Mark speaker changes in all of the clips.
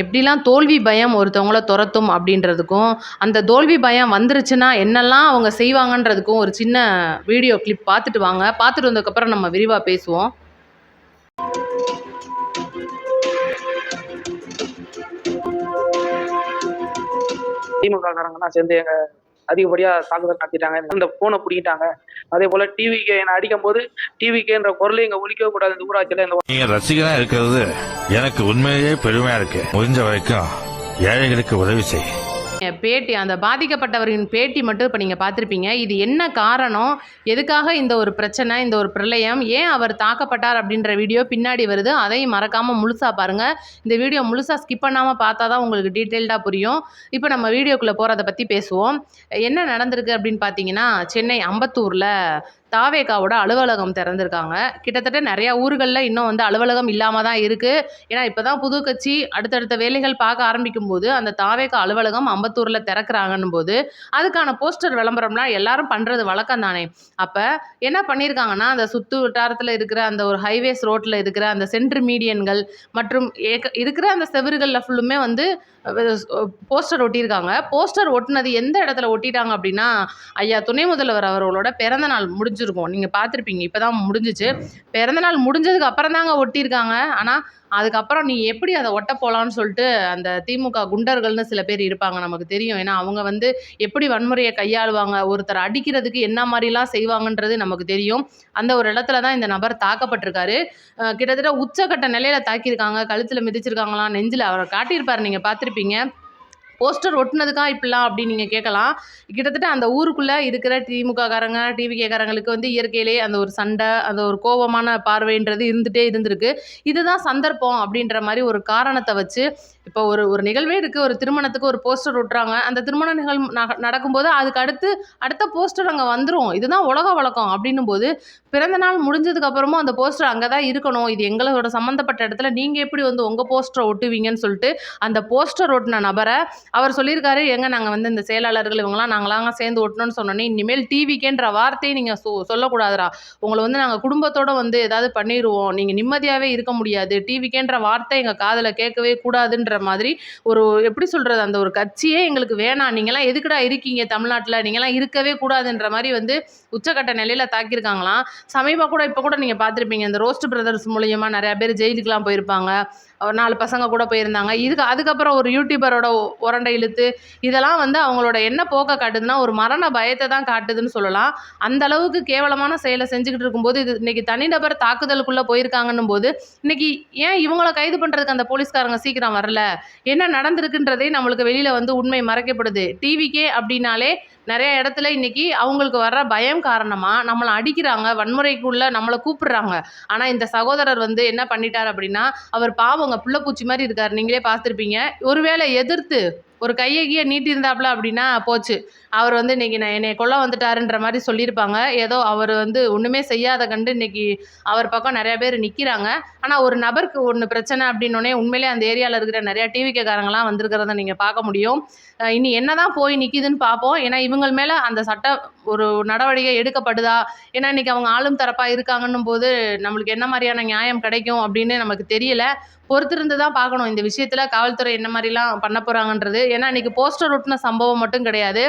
Speaker 1: எப்படிலாம் தோல்வி பயம் ஒருத்தவங்கள துரத்தும் அப்படின்றதுக்கும் அந்த தோல்வி பயம் வந்துருச்சுன்னா என்னெல்லாம் அவங்க செய்வாங்கன்றதுக்கும் ஒரு சின்ன வீடியோ கிளிப் பார்த்துட்டு வாங்க. பார்த்துட்டு வந்ததுக்கப்புறம் நம்ம விரிவாக பேசுவோம்.
Speaker 2: திமுக காரங்கலாம் சேர்ந்து எங்கள் அதிகப்படியாக தாக்குதல் நடத்திட்டாங்க. அந்த ஃபோனை பிடிக்கிட்டாங்க அதே போல டிவிக்கு என்னை அடிக்கும் போது கேன்ற குரலை இங்கே ஒழிக்கவே கூடாது இந்த ஊராட்சியில். இந்த
Speaker 3: நீங்க ரசிகனா இருக்கிறது எனக்கு உண்மையிலேயே பெருமையா இருக்கு. முடிஞ்ச வரைக்கும் ஏழைகளுக்கு உதவி செய்.
Speaker 1: பேட்டி அந்த பாதிக்கப்பட்டவரின் பேட்டி மட்டும் இப்போ நீங்கள் பார்த்துருப்பீங்க. இது என்ன காரணம்? எதுக்காக இந்த ஒரு பிரச்சனை இந்த ஒரு பிரளயம்? ஏன் அவர் தாக்கப்பட்டார் அப்படின்ற வீடியோ பின்னாடி வருது. அதையும் மறக்காமல் முழுசாக பாருங்கள் இந்த வீடியோ முழுசாக ஸ்கிப் பண்ணாமல் பார்த்தா தான் உங்களுக்கு டீட்டெயில்டாக புரியும். இப்போ நம்ம வீடியோக்குள்ளே போகிறத பற்றி பேசுவோம். என்ன நடந்திருக்கு அப்படின்னு பார்த்தீங்கன்னா சென்னை அம்பத்தூரில் தாவேகாவோட அலுவலகம் திறந்திருக்காங்க. கிட்டத்தட்ட நிறையா ஊர்களில் இன்னும் வந்து அலுவலகம் இல்லாமல் தான் இருக்குது ஏன்னா இப்போ தான் புது கட்சி அடுத்தடுத்த வேலைகள் பார்க்க ஆரம்பிக்கும் போது அந்த தாவேகா அலுவலகம் அம்பத்தூரில் திறக்கிறாங்கன்னும் போது அதுக்கான போஸ்டர் விளம்பரம்லாம் எல்லாரும் பண்ணுறது வழக்கம் தானே. அப்போ என்ன பண்ணியிருக்காங்கன்னா அந்த சுற்று வட்டாரத்தில் இருக்கிற அந்த ஒரு ஹைவேஸ் ரோட்டில் இருக்கிற அந்த சென்ட்ரு மீடியன்கள் மற்றும் இருக்கிற அந்த செவறுகளில் ஃபுல்லுமே வந்து போஸ்டர் ஒட்டியிருக்காங்க. போஸ்டர் ஒட்டினது எந்த இடத்துல ஒட்டிட்டாங்க அப்படின்னா ஐயா துணை முதல்வர் அவர்களோட பிறந்த நாள் முடிஞ்சிருக்கும். நீங்கள் பார்த்துருப்பீங்க இப்போ தான் முடிஞ்சிச்சு. பிறந்த நாள் முடிஞ்சதுக்கு அப்புறம் தாங்க ஒட்டியிருக்காங்க. ஆனால் அதுக்கப்புறம் நீ எப்படி அதை ஒட்ட போகலான்னு சொல்லிட்டு அந்த திமுக குண்டர்கள்னு சில பேர் இருப்பாங்க நமக்கு தெரியும். ஏன்னா அவங்க வந்து எப்படி வன்முறையை கையாளுவாங்க ஒருத்தர் அடிக்கிறதுக்கு என்ன மாதிரிலாம் செய்வாங்கன்றது நமக்கு தெரியும். அந்த ஒரு இடத்துல தான் இந்த நபர் தாக்கப்பட்டிருக்காரு. கிட்டத்தட்ட உச்சக்கட்ட நிலையில தாக்கியிருக்காங்க கழுத்தில் மிதிச்சிருக்காங்களாம் நெஞ்சில். அவரை காட்டியிருப்பார் நீங்கள் பார்த்துருப்பீங்க. போஸ்டர் ஒட்டினதுக்கா இப்படிலாம் அப்படின்னு நீங்கள் கேட்கலாம். கிட்டத்தட்ட அந்த ஊருக்குள்ளே இருக்கிற திமுககாரங்க டிவி கேட்காரங்களுக்கு வந்து இயற்கையிலேயே அந்த ஒரு சண்டை அந்த ஒரு கோபமான பார்வைன்றது இருந்துகிட்டே இருந்திருக்கு. இதுதான் சந்தர்ப்பம் அப்படின்ற மாதிரி ஒரு காரணத்தை வச்சு இப்போ ஒரு ஒரு நிகழ்வே இருக்குது ஒரு திருமணத்துக்கு ஒரு போஸ்டர் ஒட்டுறாங்க. அந்த திருமண நிகழ்வு நடக்கும்போது அதுக்கு அடுத்து அடுத்த போஸ்டர் அங்கே வந்துடும் இதுதான் உலக வழக்கம் அப்படின்னும் போது பிறந்த நாள் முடிஞ்சதுக்கு அப்புறமும் அந்த போஸ்டர் அங்கே தான் இருக்கணும். இது எங்களோட சம்மந்தப்பட்ட இடத்துல நீங்கள் எப்படி வந்து உங்கள் போஸ்டரை ஒட்டுவீங்கன்னு சொல்லிட்டு அந்த போஸ்டர் ஒட்டின நபரை அவர் சொல்லியிருக்காரு எங்க நாங்கள் வந்து இந்த செயலாளர்கள் இவங்களாம் நாங்களாம் சேர்ந்து ஒட்டணும்னு சொன்னோன்னே இனிமேல் டிவிக்கேன்ற வார்த்தையை நீங்கள் சொ சொல்லக்கூடாதுடா. உங்களை வந்து நாங்கள் குடும்பத்தோட வந்து ஏதாவது பண்ணிடுவோம் நீங்கள் நிம்மதியாகவே இருக்க முடியாது. டிவிக்கேன்ற வார்த்தை எங்கள் காதில் கேட்கவே கூடாதுன்ற மாதிரி ஒரு எப்படி சொல்கிறது அந்த ஒரு கட்சியே எங்களுக்கு வேணாம் நீங்களாம் எதுக்குடா இருக்கீங்க தமிழ்நாட்டில்? நீங்களாம் இருக்கவே கூடாதுன்ற மாதிரி வந்து உச்சக்கட்ட நிலையில் தாக்கியிருக்காங்களாம். சமீப கூட இப்போ கூட நீங்கள் பார்த்துருப்பீங்க இந்த ரோஸ்ட் பிரதர்ஸ் மூலியமா நிறையா பேர் ஜெயிலுக்குலாம் போயிருப்பாங்க. நாலு பசங்க கூட போயிருந்தாங்க. இதுக்கு அதுக்கப்புறம் ஒரு யூடியூபரோட ஒரு உரண்டை இழுத்து இதெல்லாம் வந்து அவங்களோட என்ன போக்க காட்டுதுன்னா ஒரு மரண பயத்தை தான் காட்டுதுன்னு சொல்லலாம். அந்த அளவுக்கு கேவலமான செயலை செஞ்சுக்கிட்டு இருக்கும்போது இது இன்னைக்கு தனிநபர் தாக்குதலுக்குள்ளே போயிருக்காங்கன்னும் போது இன்னைக்கு ஏன் இவங்களை கைது பண்ணுறதுக்கு அந்த போலீஸ்காரங்க சீக்கிரம் வரல? என்ன நடந்திருக்குன்றதே நம்மளுக்கு வெளியில் வந்து உண்மை மறைக்கப்படுது. டிவிக்கே அப்படின்னாலே நிறைய இடத்துல இன்னைக்கு அவங்களுக்கு வர்ற பயம் காரணமாக நம்மளை அடிக்கிறாங்க வன்முறைக்குள்ளே நம்மளை கூப்பிடுறாங்க. ஆனால் இந்த சகோதரர் வந்து என்ன பண்ணிட்டார் அப்படின்னா அவர் பாவங்க புள்ளப்பூச்சி மாதிரி இருக்கார். நீங்களே பார்த்துருப்பீங்க. ஒருவேளை எதிர்த்து ஒரு கையை கீழே நீட்டியிருந்தாப்புல அப்படின்னா போச்சு. அவர் வந்து இன்றைக்கி நான் என்னை கொல்ல வந்துட்டாருன்ற மாதிரி சொல்லியிருப்பாங்க. ஏதோ அவர் வந்து ஒன்றுமே செய்யாத கண்டு இன்றைக்கி அவர் பக்கம் நிறையா பேர் நிற்கிறாங்க ஆனால் ஒரு நபருக்கு ஒன்று பிரச்சனை அப்படின்னோடனே உண்மையிலே அந்த ஏரியாவில் இருக்கிற நிறையா டிவிக்காரங்களாம் வந்திருக்கிறத நீங்கள் பார்க்க முடியும். இனி என்ன தான் போய் நிற்கிதுன்னு பார்ப்போம். ஏன்னா இவங்க மேலே அந்த சட்ட ஒரு நடவடிக்கை எடுக்கப்படுதா? ஏன்னா இன்றைக்கி அவங்க ஆளும் தரப்பாக இருக்காங்கன்னும் போது நம்மளுக்கு என்ன மாதிரியான நியாயம் கிடைக்கும் அப்படின்னு நமக்கு தெரியல. பொறுத்திருந்து தான் பார்க்கணும். இந்த விஷயத்தில் காவல்துறை என்ன மாதிரிலாம் பண்ண போகிறாங்கன்றது ஏன்னா இன்றைக்கி போஸ்டர் ஒட்டின சம்பவம் மட்டும் கிடையாது.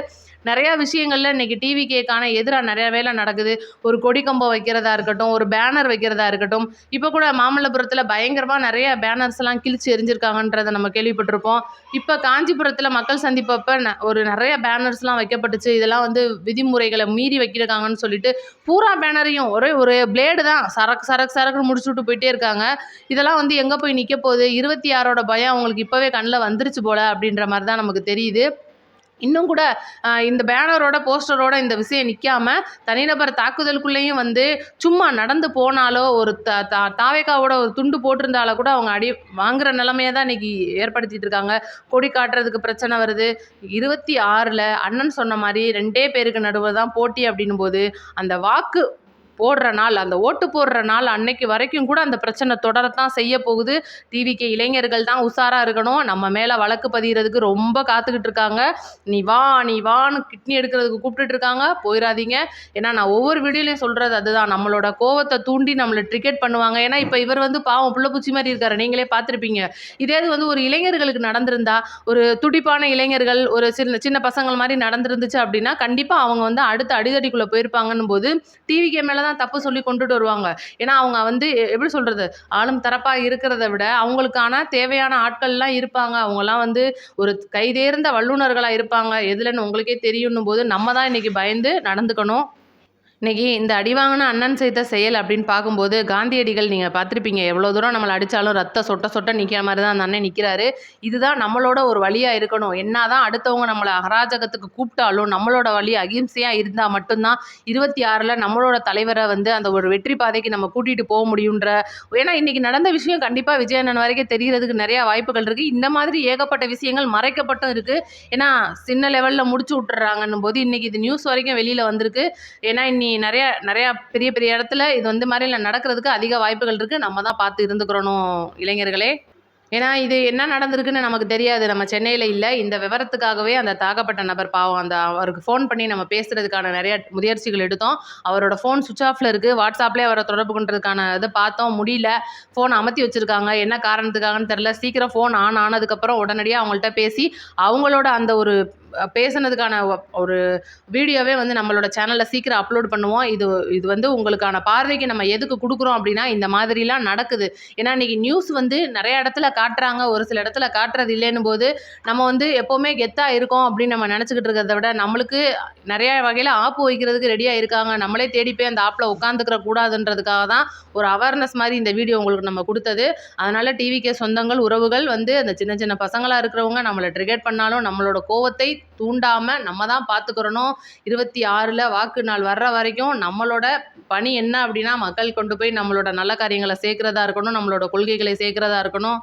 Speaker 1: நிறையா விஷயங்களில் இன்னைக்கு டிவி கேக்கான எதிராக நிறைய வேலை நடக்குது. ஒரு கொடி கம்பம் வைக்கிறதா இருக்கட்டும் ஒரு பேனர் வைக்கிறதா இருக்கட்டும். இப்போ கூட மாமல்லபுரத்தில் பயங்கரமாக நிறைய பேனர்ஸ்லாம் கிழிச்சு எரிஞ்சிருக்காங்கன்றதை நம்ம கேள்விப்பட்டிருப்போம். இப்போ காஞ்சிபுரத்தில் மக்கள் சந்திப்பப்ப ந- ஒரு நிறைய பேனர்ஸ்லாம் வைக்கப்பட்டுச்சு. இதெல்லாம் வந்து விதிமுறைகளை மீறி வைக்கிறாங்கன்னு சொல்லிட்டு பூரா பேனரையும் ஒரே ஒரு பிளேடு தான். சரக்கு சரக்கு சரக்குன்னு முடிச்சு விட்டு போயிட்டே இருக்காங்க. இதெல்லாம் வந்து எங்கே போய் நிற்க போகுது? இருபத்தி ஆறோட பயம் அவங்களுக்கு இப்போவே கண்ணில் வந்துருச்சு போல அப்படின்ற மாதிரி தான் நமக்கு தெரியுது. இன்னும் கூட இந்த பேனரோட போஸ்டரோட இந்த விஷயம் நிற்காம தனிநபர் தாக்குதலுக்குள்ளேயும் வந்து சும்மா நடந்து போனாலோ ஒரு த தா தாவேக்காவோட ஒரு துண்டு போட்டிருந்தாலோ கூட அவங்க அடி வாங்குகிற நிலைமையை தான் இன்றைக்கி ஏற்படுத்திகிட்டு இருக்காங்க. கொடி காட்டுறதுக்கு பிரச்சனை வருது. இருபத்தி ஆறில் அண்ணன் சொன்ன மாதிரி ரெண்டே பேருக்கு நடுவில் தான் போட்டி அப்படின்னும் போது அந்த வாக்கு போடுற நாள் அந்த ஓட்டு போடுற நாள் அன்னைக்கு வரைக்கும் கூட அந்த பிரச்சனை தொடரத்தான் செய்ய போகுது. டிவிக்கு இளைஞர்கள் தான் உஷாராக இருக்கணும். நம்ம மேலே வழக்கு பதிகிறதுக்கு ரொம்ப காத்துக்கிட்டு இருக்காங்க. நீ வா நீ வான்னு கிட்னி எடுக்கிறதுக்கு கூப்பிட்டுட்டு இருக்காங்க. போயிடாதீங்க ஏன்னா நான் ஒவ்வொரு வீடியோலையும் சொல்கிறது அதுதான். நம்மளோட கோவத்தை தூண்டி நம்மளை ட்ரிகெட் பண்ணுவாங்க. ஏன்னா இப்போ இவர் வந்து பாவம் புள்ள பூச்சி மாதிரி இருக்காரு. நீங்களே பார்த்துருப்பீங்க. இதே இது வந்து ஒரு இளைஞர்களுக்கு நடந்திருந்தா ஒரு துடிப்பான இளைஞர்கள் ஒரு சின்ன சின்ன பசங்கள் மாதிரி நடந்திருந்துச்சு அப்படின்னா கண்டிப்பாக அவங்க வந்து அடுத்த அடிதடிக்குள்ளே போயிருப்பாங்கன்னும் போது டிவிக்கு மேலே தான் தப்பு சொல்லி கொண்டுட்டு வருவாங்க. ஏன்னா அவங்க வந்து எ- எப்படி சொல்கிறது ஆளும் தரப்பாக இருக்கிறத விட அவங்களுக்கான தேவையான ஆட்கள்லாம் இருப்பாங்க. அவங்கெல்லாம் வந்து ஒரு கைதேர்ந்த வல்லுநர்களாக இருப்பாங்க. எதுலன்னு உங்களுக்கே தெரியும்னும் போது நம்ம தான் இன்னைக்கு பயந்து நடந்துக்கணும். இன்றைக்கி இந்த அடிவாங்கின அண்ணன் செய்த செயல் அப்படின்னு பார்க்கும்போது காந்தியடிகள் நீங்கள் பார்த்துருப்பீங்க. எவ்வளோ தூரம் நம்மளை அடித்தாலும் ரத்த சொட்ட சொட்ட நிற்கிற மாதிரி தான் அந்த அண்ணன் நிற்கிறாரு இதுதான் நம்மளோட ஒரு வழியாக இருக்கணும். என்ன தான் அடுத்தவங்க நம்மளை அராஜகத்துக்கு கூப்பிட்டாலும் நம்மளோட வழி அகிம்சையாக இருந்தால் மட்டும்தான் இருபத்தி ஆறில் நம்மளோட தலைவரை வந்து அந்த ஒரு வெற்றி பாதைக்கு நம்ம கூட்டிகிட்டு போக முடியுன்ற. ஏன்னா இன்றைக்கி நடந்த விஷயம் கண்டிப்பாக விஜய் அண்ணன் வரைக்கும் தெரிகிறதுக்கு நிறையா வாய்ப்புகள் இருக்குது இந்த மாதிரி ஏகப்பட்ட விஷயங்கள் மறைக்கப்பட்டும் இருக்குது ஏன்னா சின்ன லெவலில் முடிச்சு விட்டுறாங்கன்னும் போது இன்றைக்கி இது நியூஸ் வரைக்கும் வெளியில் வந்திருக்கு. ஏன்னா இன்னி நிறைய நிறையா பெரிய பெரிய இடத்துல இது வந்து மாதிரிலாம் நடக்கிறதுக்கு அதிக வாய்ப்புகள் இருக்குது நம்ம தான் பார்த்து இருந்துக்கிறணும் இளைஞர்களே. ஏன்னா இது என்ன நடந்திருக்குன்னு நமக்கு தெரியாது. நம்ம சென்னையில் இல்லை. இந்த விவரத்துக்காகவே அந்த தாக்கப்பட்ட நபர் பாவம் அந்த அவருக்கு ஃபோன் பண்ணி நம்ம பேசுகிறதுக்கான நிறைய முயற்சிகள் எடுத்தோம். அவரோட ஃபோன் சுவிச் ஆஃபில் இருக்குது வாட்ஸ்அப்லேயே அவரை தொடர்பு கொண்டதுக்கான இதை பார்த்தோம். முடியல. ஃபோன் அமர்த்தி வச்சுருக்காங்க. என்ன காரணத்துக்காகன்னு தெரில சீக்கிரம் ஃபோன் ஆன் ஆனதுக்கப்புறம் உடனடியாக அவங்கள்ட்ட பேசி அவங்களோட அந்த ஒரு பேசுனதுக்கான ஒரு வீடியோவே வந்து நம்மளோட சேனலில் சீக்கிரம் அப்லோட் பண்ணுவோம். இது இது வந்து உங்களுக்கான பார்வைக்கு நம்ம எதுக்கு கொடுக்குறோம் அப்படின்னா இந்த மாதிரிலாம் நடக்குது. ஏன்னா இன்றைக்கி நியூஸ் வந்து நிறைய இடத்துல காட்டுறாங்க. ஒரு சில இடத்துல காட்டுறது இல்லைன்னு போது நம்ம வந்து எப்போவுமே கெத்தாக இருக்கோம் அப்படின்னு நம்ம நினச்சிக்கிட்டு இருக்கிறத விட நம்மளுக்கு நிறைய வகையில் ஆப்பு வைக்கிறதுக்கு ரெடியாக இருக்காங்க. நம்மளே தேடி போய் அந்த ஆப்பில் உட்காந்துக்கிற கூடாதுன்றதுக்காக தான் ஒரு அவேர்னஸ் மாதிரி இந்த வீடியோ உங்களுக்கு நம்ம கொடுத்தது. அதனால் டிவிக்கே சொந்தங்கள் உறவுகள் வந்து அந்த சின்ன சின்ன பசங்களாக இருக்கிறவங்க நம்மளை ட்ரிகேட் பண்ணாலும் நம்மளோட கோவத்தை தூண்டாமல் நம்ம தான் பார்த்துக்கிறணும் இருபத்தி ஆறில் வாக்கு நாள் வர்ற வரைக்கும் நம்மளோட பணி என்ன அப்படின்னா மக்கள் கொண்டு போய் நம்மளோட நல்ல காரியங்களை சேர்க்குறதா இருக்கணும் நம்மளோட கொள்கைகளை சேர்க்குறதா இருக்கணும்.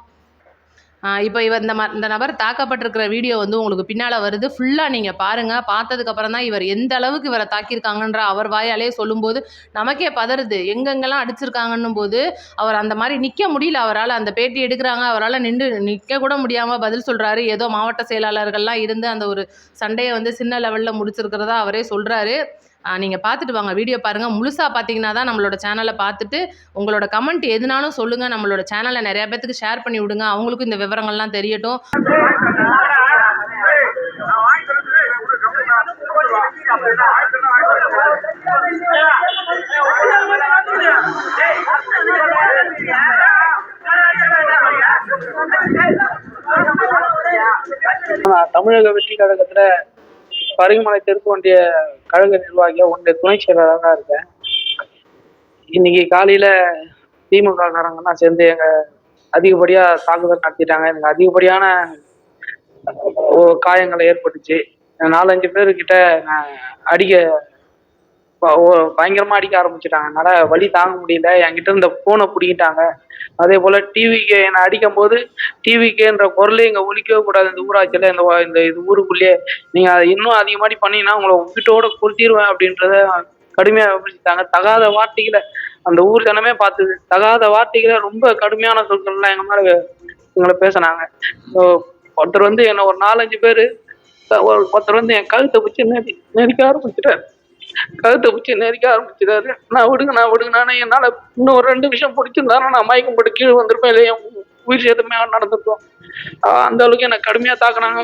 Speaker 1: இப்போ இவர் இந்த ம இந்த நபர் தாக்கப்பட்டிருக்கிற வீடியோ வந்து உங்களுக்கு பின்னால் வருது. ஃபுல்லாக நீங்கள் பாருங்கள் பார்த்ததுக்கப்புறம் தான் இவர் எந்த அளவுக்கு இவரை தாக்கியிருக்காங்கன்ற அவர் வாயாலே சொல்லும்போது நமக்கே பதறுது. எங்கெங்கெல்லாம் அடிச்சிருக்காங்கன்னும் போது அவர் அந்த மாதிரி நிற்க முடியல. அவரால் அந்த பேட்டி எடுக்கிறாங்க. அவரால் நின்று நிற்க கூட முடியாமல் பதில் சொல்கிறாரு ஏதோ மாவட்ட செயலாளர்கள்லாம் இருந்து அந்த ஒரு சண்டையை வந்து சின்ன லெவலில் முடிச்சிருக்கிறதா அவரே சொல்கிறாரு நீங்கள் பார்த்துட்டு வாங்க. வீடியோ பாருங்கள் முழுசாக பார்த்தீங்கன்னா தான் நம்மளோட சேனலை பார்த்துட்டு உங்களோட கமெண்ட் எதுனாலும் சொல்லுங்கள் நம்மளோட சேனலை நிறையா பேத்துக்கு ஷேர் பண்ணி விடுங்க. அவங்களுக்கும் இந்த விவரங்கள்லாம் தெரியட்டும்.
Speaker 2: தமிழக வெற்றி கழகத்துல பருகுமலை தெற்கு ஒன்றிய கழக நிர்வாகியா உன்னுடைய துணை செயலாளராக இருக்கேன். இன்னைக்கு காலையில திமுககாரங்கெல்லாம் சேர்ந்து எங்க அதிகப்படியா தாக்குதல் நடத்திட்டாங்க. எனக்கு அதிகப்படியான ஒ- காயங்கள் ஏற்பட்டுச்சு. நாலஞ்சு பேர்கிட்ட நான் அடிக்க பயங்கரமா அடிக்க ஆரம்பிச்சிட்டாங்க. என்னால வழி தாங்க முடியல. என்கிட்ட இருந்த போனை பிடிக்கிட்டாங்க அதே போல டிவிக்கு என்னை அடிக்கும் போது டிவிக்குன்ற குரலே இங்க ஒழிக்கவே கூடாது. இந்த ஊராட்சியில இந்த இந்த இது ஊருக்குள்ளேயே. நீங்க அதை இன்னும் அதிகமாடி பண்ணீங்கன்னா உங்களை வீட்டோட கொடுத்திருவேன் அப்படின்றத கடுமையா விமர்சித்தாங்க தகாத வார்த்தைகளை அந்த ஊர் ஜனமே பார்த்தது தகாத வார்த்தைகளை ரொம்ப கடுமையான சொற்கள்லாம் எங்க மேல எங்களை பேசினாங்க. ஒருத்தர் வந்து என்ன ஒரு நாலஞ்சு பேர் ஒருத்தர் வந்து என் கழுத்தை பிடிச்சி நெரி நெரிக்க ஆரம்பிச்சிட்டாரு. கழுத்தை பிடிச்சி நெரிக்க ஆரம்பிச்சிட்டாரு நான் விடுங்க நான் விடுங்க. நான் என்னால் இன்னும் ஒரு ரெண்டு விஷயம் பிடிச்சிருந்தாலும் நான் மயக்கம் போட்டு கீழே வந்திருப்பேன். இல்லையா உயிர் சேதமே நடந்திருக்கோம். அந்த அளவுக்கு என்னை கடுமையாக தாக்குனாங்க.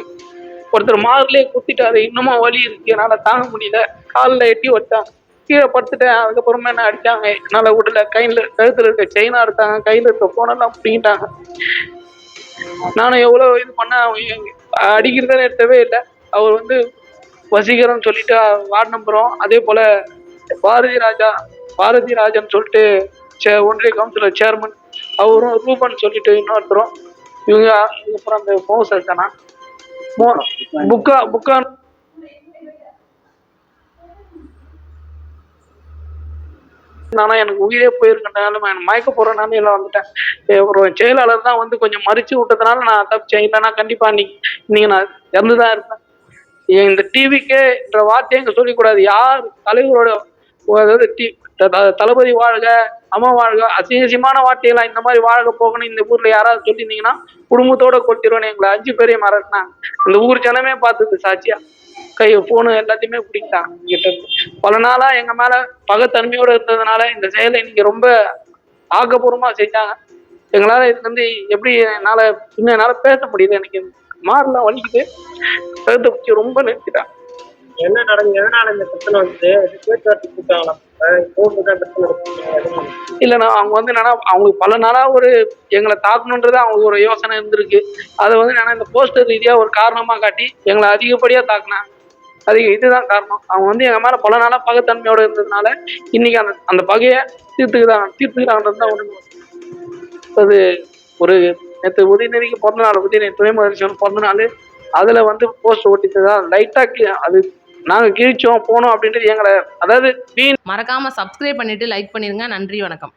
Speaker 2: ஒருத்தர் மார்லயே குத்திட்டாரு. இன்னமும் வலி இருக்கு. என்னால் தாங்க முடியல. காலில் எட்டி வச்சாங்க கீழே படுத்துட்டேன். அதுக்கப்புறமா என்ன அடிச்சாங்க. என்னால் விடல. கையில் கழுத்தில் இருக்க செயினா எடுத்தாங்க. கையில் இருக்க போனெல்லாம் பிடிங்கிட்டாங்க. நானும் எவ்வளோ இது பண்ண அடிக்கிறதே எடுத்தவே இல்லை. அவர் வந்து வசீகரன் சொல்லிட்டு வார்டு நம்பரும் அதே போல பாரதி ராஜா பாரதி ராஜன் சொல்லிட்டு சே- ஒன்றிய கவுன்சிலர் சேர்மன் அவரும் ரூபன் சொல்லிட்டு இன்னொருத்தரும். இவங்க அதுக்கப்புறம் அந்த மோசர் இருக்கானா மோ புக்கா புக்கா? நானா எனக்கு உயிரே போயிருக்கனால எனக்கு மயக்க போற நிலையில வந்துட்டேன். ஒரு செயலாளர் தான் வந்து கொஞ்சம் மறிச்சு விட்டதுனால நான் தப்பிச்சேன். இல்லைன்னா கண்டிப்பாக இன்னைக்கு இன்னைக்கு நான் இறந்துதான் இருப்பேன். இந்த டிவிக்கேன்ற வார்த்தையை இங்கே சொல்லிக்கூடாது. யார் தலைவரோட அதாவது டி தளபதி வாழ்க அம்மா வாழ்க அசிங்கசியமான வார்த்தைகளாம் இந்த மாதிரி வாழ்க போகணும் இந்த ஊர்ல யாராவது சொல்லியிருந்தீங்கன்னா குடும்பத்தோட கொட்டிடுவோன்னு எங்களை. அஞ்சு பேரையும் மிரட்டினாங்க இந்த ஊர் ஜனமே பார்த்தது சாட்சியா. கை போனு எல்லாத்தையுமே பிடிக்கிட்டாங்க கிட்ட பல நாளா எங்க மேல பகத்தன்மையோட இருந்ததுனால இந்த செயலை இன்னைக்கு ரொம்ப ஆக்கப்பூர்வமா செஞ்சாங்க. எங்களால இதுலேருந்து எப்படி என்னால இன்னும் என்னால பேச முடியுது எனக்கு. மாறலாம் வலிக்குது. கழுத்தை பிடிச்சி ரொம்ப நிறுத்திட்டாங்க
Speaker 4: என்ன நடந்து எதனால இந்த பிரச்சனை வந்து பேச்சுவார்த்தை கூட்டாங்களா.
Speaker 2: இல்லைண்ணா அவங்க வந்து என்னன்னா அவங்களுக்கு பல நாளா ஒரு எங்களை தாக்கணுன்றது அவங்களுக்கு ஒரு யோசனை இருந்திருக்கு. அதை வந்து என்னன்னா இந்த போஸ்டர் ரீதியா ஒரு காரணமா காட்டி எங்களை அதிகப்படியா தாக்குனாங்க. அதிக இதுதான் காரணம். அவங்க வந்து எங்க மேல பல நாளா பகைத்தன்மையோட இருந்ததுனால இன்னைக்கு அந்த அந்த பகையை தீர்த்துக்கிறாங்க தீர்த்துக்கிறாங்கன்றது தான் ஒண்ணு அது ஒரு நேற்று உதயநிதிக்கு பிறந்த நாள் உதயநிதி துணை முதலமைச்சர் பிறந்த நாள் அதில் வந்து போஸ்ட் ஓட்டித்ததான் லைட்டாக அது நாங்க கிழிச்சோம் போனோம் அப்படின்றது எங்களை அதாவது மறக்காம
Speaker 1: மறக்காமல் சப்ஸ்கிரைப் பண்ணிவிட்டு லைக் பண்ணிடுங்க நன்றி வணக்கம்.